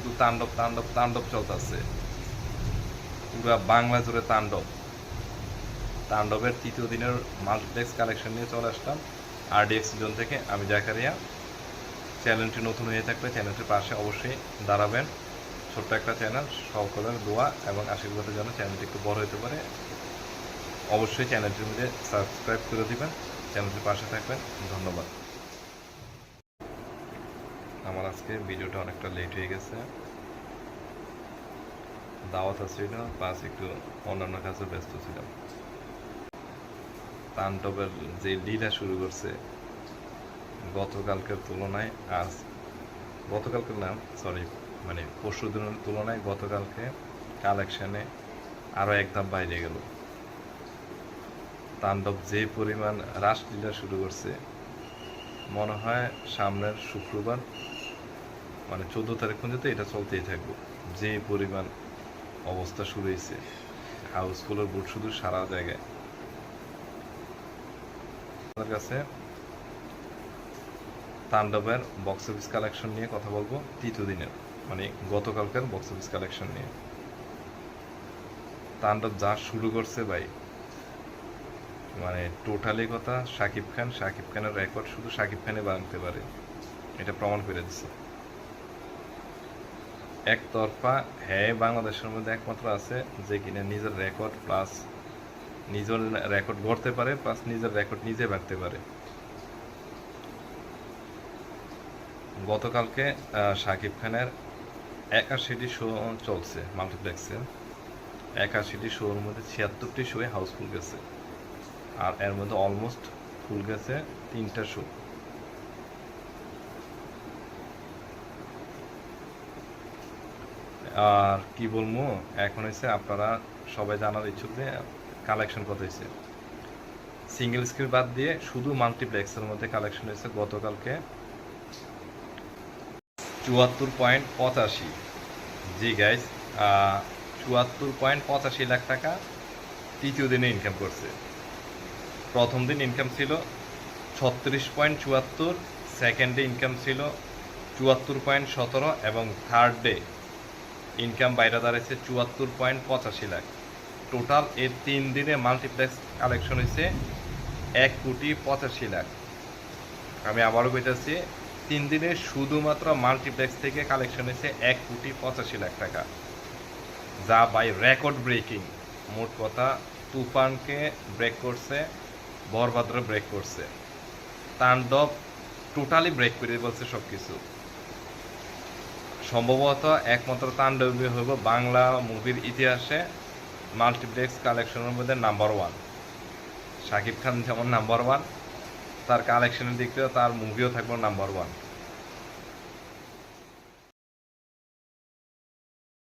শুধু তাণ্ডব তাণ্ডব তাণ্ডব চলতেছে। পুরা বাংলা জুড়ে তাণ্ডব। তাণ্ডবের তৃতীয় দিনের মাল্টিপ্লেক্স কালেকশন নিয়ে চলে আসলাম। আরডিএক্স জোন থেকে আমি জাকারিয়া। চ্যানেলটি নতুন হয়ে থাকলে চ্যানেলটির পাশে অবশ্যই দাঁড়াবেন। ছোট্ট একটা চ্যানেল, সকলের দোয়া এবং আশীর্বাদের জন্য চ্যানেলটি একটু বড় হতে পারে। অবশ্যই চ্যানেলটির মধ্যে সাবস্ক্রাইব করে দিবেন। চ্যানেলটির পাশে থাকবেন। ধন্যবাদ। আমার আজকে ভিডিওটা অনেকটা লেট হয়ে গেছে। দাওয়াত ছিল প্লাস একটু অন্যান্য কাজে ব্যস্ত ছিলাম। তাণ্ডবের যে লীলা শুরু করছে গতকালকের তুলনায় আজ, গতকালকের নাম সরি মানে পরশু দিনের তুলনায় গতকালকে কালেকশনে আরও এক ধাপ বাইরে গেল। তাণ্ডব যে পরিমাণ রাসলীলা শুরু করছে, মনে হয় সামনের শুক্রবার মানে চোদ্দ তারিখ পর্যন্ত এটা চলতেই থাকবে। যে পরিমাণ অবস্থা শুরু হয়েছে, হাউসফুলের বুট শুধু সারা জায়গায়। আপনার কাছে তাণ্ডবের বক্স অফিস কালেকশন নিয়ে কথা বলব, তৃতীয় দিনের মানে গতকালকার বক্স অফিস কালেকশন নিয়ে। তাণ্ডব যা শুরু করছে ভাই মানে টোটালি কথা শাকিব খান শাকিব খানের রেকর্ড শুধু শাকিব খানে বানাতে পারে। এটা প্রমাণ করে দিচ্ছে একতরফা হ্যাঁ বাংলাদেশের মধ্যে একমাত্র আছে যে কিনা নিজের রেকর্ড প্লাস নিজের রেকর্ড গড়তে পারে প্লাস নিজের রেকর্ড নিজে ভাঙতে পারে। গতকালকে শাকিব খানের একাশিটি শো চলছে মাল্টিপ্লেক্সে। একাশিটি শোর মধ্যে ছিয়াত্তরটি শোয়ে হাউসফুল গেছে। আর এর মধ্যে অলমোস্ট ফুল গেছে তিনটা শো আর কি বলব, এখন হয়েছে আপনারা সবাই জানার ইচ্ছুক যে কালেকশন কত হয়েছে সিঙ্গেল স্ক্রিন বাদ দিয়ে শুধু মাল্টিপ্লেক্সের মধ্যে কালেকশন হয়েছে গতকালকে। চুয়াত্তর পয়েন্ট পঁচাশি। জি গাইজ চুয়াত্তর পয়েন্ট পঁচাশি লাখ টাকা তৃতীয় দিনে ইনকাম করছে। প্রথম দিন ইনকাম ছিল ছত্রিশ পয়েন্ট চুয়াত্তর সেকেন্ড ডে ইনকাম ছিল চুয়াত্তর পয়েন্ট সতেরো এবং থার্ড ডে ইনকাম বাইরে দাঁড়াইছে চুয়াত্তর পয়েন্ট পঁচাশি লাখ। টোটাল এর তিন দিনে মাল্টিপ্লেক্স কালেকশন হয়েছে এক কোটি পঁচাশি লাখ। আমি আবারও কইতাছি, তিন দিনে শুধুমাত্র মাল্টিপ্লেক্স থেকে কালেকশন হয়েছে এক কোটি পঁচাশি লাখ টাকা। যা বাই রেকর্ড ব্রেকিং মোট কথা, তুফানকে ব্রেক করছে বরভাদ্র ব্রেক করছে। তাণ্ডব টোটালি ব্রেক করে বলছে সব কিছু সম্ভবত একমাত্র তাণ্ডবী হইব বাংলা মুভির ইতিহাসে মাল্টিপ্লেক্স কালেকশনের মধ্যে নাম্বার ওয়ান। শাকিব খান যেমন নাম্বার ওয়ান, তার কালেকশনের দিক থেকে তার মুভিও থাকবে নাম্বার ওয়ান।